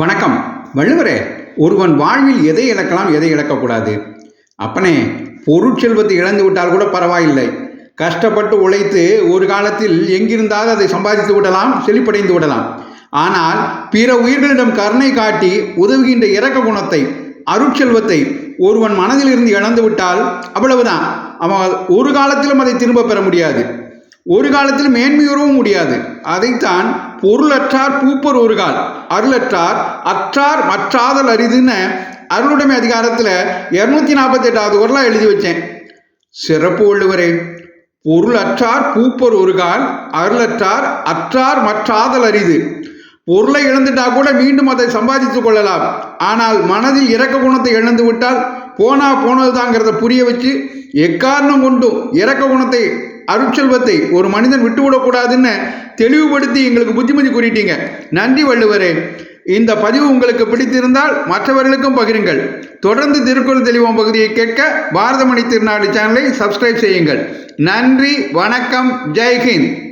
வணக்கம். வள்ளுவரே ஒருவன் வாழ்வில் எதை இழக்கலாம் எதை இழக்கக்கூடாது? அப்பனே பொருட்செல்வத்தை இழந்து விட்டால் கூட பரவாயில்லை. கஷ்டப்பட்டு உழைத்து ஒரு காலத்தில் எங்கிருந்தாவது அதை சம்பாதித்து விடலாம் செழிப்படைந்து விடலாம். ஆனால் பிற உயிர்களிடம் கருணை காட்டி உதவுகின்ற இரக்க குணத்தை அருட்செல்வத்தை ஒருவன் மனதிலிருந்து இழந்து விட்டால் அவ்வளவுதான். அவன் ஒரு காலத்திலும் அதை திரும்ப பெற முடியாது. ஒரு காலத்தில் மேன்மையுறவும் முடியாது. அதைத்தான் பொருளற்றார் பூப்பர் ஒரு கால். அருளற்றார் அற்றார் மற்றாதல் அரிதுன்னு அருளுடைமை அதிகாரத்தில் இரநூத்தி நாற்பத்தெட்டாவது குரலாக எழுதி வச்சேன். சிறப்பு உள்ளவரே பொருளற்றார் பூப்பர் ஒரு கால் அருளற்றார் அற்றார் மற்றாதல் அரிது. பொருளை இழந்துட்டா கூட மீண்டும் அதை சம்பாதித்துக் கொள்ளலாம். ஆனால் மனதில் இறக்க குணத்தை இழந்து விட்டால் போனா போனதுதாங்கிறத புரிய வச்சு எக்காரணம் கொண்டும் இரக்க குணத்தை அருட்செல்வத்தை ஒரு மனிதன் விட்டுவிடக்கூடாதுன்னு தெளிவுபடுத்தி எங்களுக்கு புத்திமதி கூறிட்டீங்க. நன்றி வள்ளுவரே. இந்த பதிவு உங்களுக்கு பிடித்திருந்தால் மற்றவர்களுக்கும் பகிருங்கள். தொடர்ந்து திருக்குறள் தெளிவோம் பகுதியை கேட்க பாரதமணி திருநாடு சேனலை சப்ஸ்கிரைப் செய்யுங்கள். நன்றி வணக்கம் ஜெய்ஹிந்த்